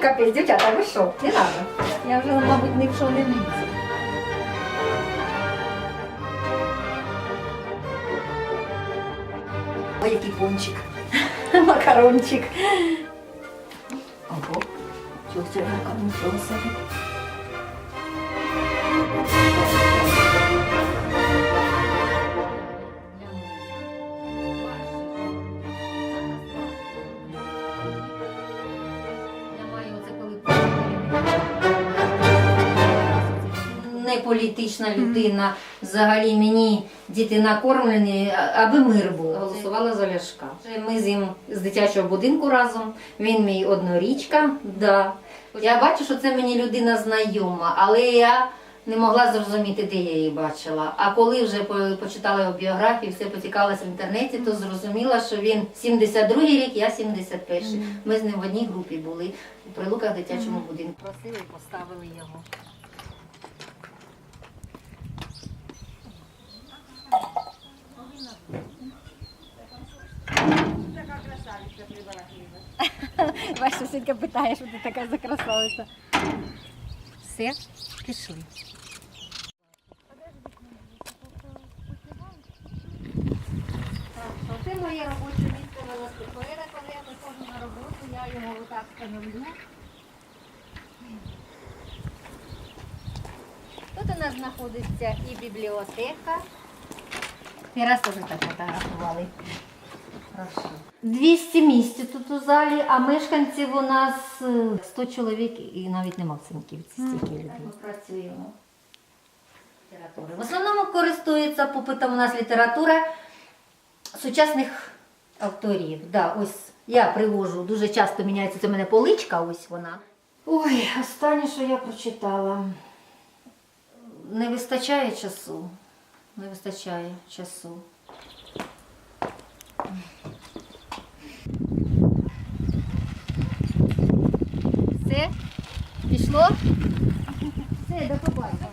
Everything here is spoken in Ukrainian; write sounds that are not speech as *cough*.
капець, дівчата, ви що? Не треба. Я вже, мабуть, що не влізу. Ой, який пончик. *laughs* Макарончик. Ого, чого це макарон собі. Не політична людина, взагалі мені діти накормлені, аби мир був. Голосувала за Ляшка. Ми з ним з дитячого будинку разом. Він мій однорічка. Да. Я бачу, що це мені людина знайома, але я не могла зрозуміти, де я її бачила. А коли вже почитала його біографію, все поцікавилася в інтернеті, то зрозуміла, що він 72-й рік, я 71-й. Ми з ним в одній групі були у прилуках дитячому будинку. Просили і поставили його. Бачиш, Сінька питає, що ти така закрасовиця. Все, пішли. Це моє робоче місце велосипеда, коли я виходжу на роботу, я його отак встановлю. Тут у нас знаходиться і бібліотека. І раз теж так фотографували. Хорошо. 200 місць тут у залі, а мешканців у нас е, 100 чоловік і навіть нема в Синківці стільки людей. Ми працюємо. Літератури. В основному користується попитом у нас література сучасних авторів. Да, ось я привожу, дуже часто міняється це в мене поличка, ось вона. Ой, останнє, що я прочитала. Не вистачає часу. Не вистачає часу. Все? Пішло? Все, до побачення.